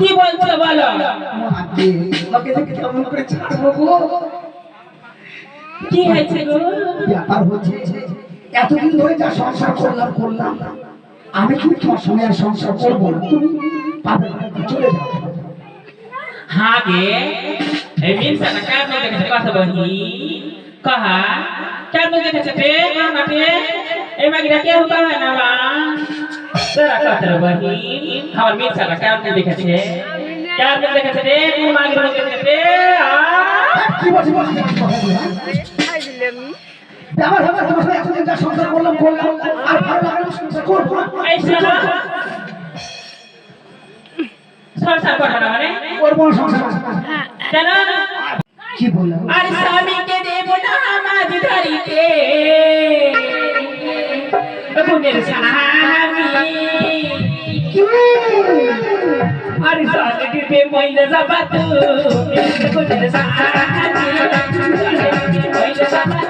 কি বলছো বলো? কি হয়েছে গো? ব্যাপার হচ্ছে এতদিন ধরে যা সংসার করলাম করলাম আমি কি তোমার সঙ্গে আর সংসার করব হ্যাঁ তুমি পাবে চলে যাও। হ্যাঁ হাগে কথা বলি। কহা না কেউ কাহা না বা তেরা কাতরা বহিম আমার মেয়ে ছাড়া কে আপনি দেখেছে কে আপনি দেখেছে রে কোন মাগি বলে দেখেছে রে কি বলছি বলছি আমার আমার তোমার সাথে এতদিন যা সংসার করলাম করলাম আর ভালো লাগল সংসার করব এই শালা সংসার করব না মানে করব না সংসার কেন কি বললাম আর স্বামীকে দেব না আমার ধরিতে এখন মেরে শালা पुण्य स्वामी अरे स्वामी के देव महिला जबातु पुण्य स्वामी महिला जबातु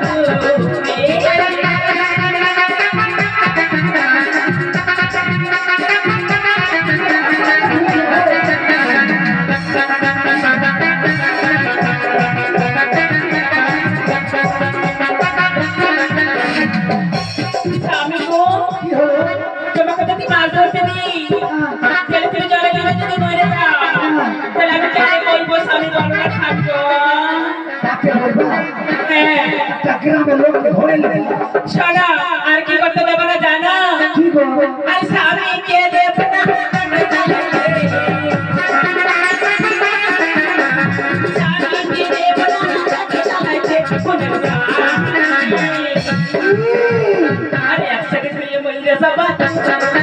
বলব থাকব তাকে বলবা হ্যাঁ তাকে গ্রামের লোক ধরে নেবে শোনো আর কি করতে দেবো না জানো কি করব আর স্বামীকে দেব না স্বামীকে দেব না আরে একসাথে মিলে বললে সবাই স্বামী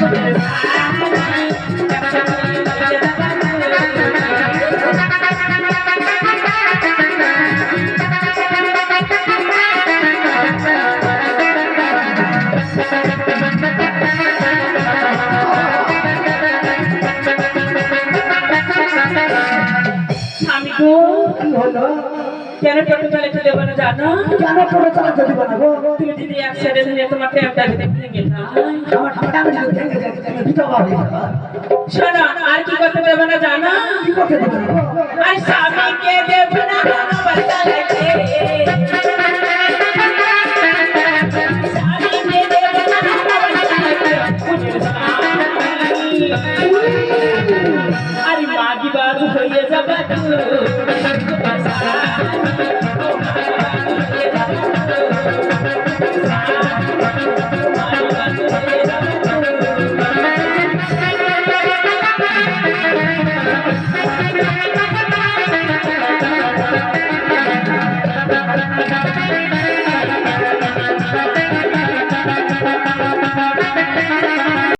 গো কি হলো? কেন টোটো চালাতে দেবো না? জানো কেন টোটো চালাতে দিবা না তুমি যদি একসাথে ধরে তোমার ট্যাপটা ভেঙে না আমার টাকা ভেঙে যায় তাহলে বিধবা শোনো আর কি করতে দেবো না জানো? কি করতে দিবে? আর স্বামীকে দেব না কোনো বাচ্চা লাগে স্বামীকে দেব মাগি বাজু হয়ে যাবে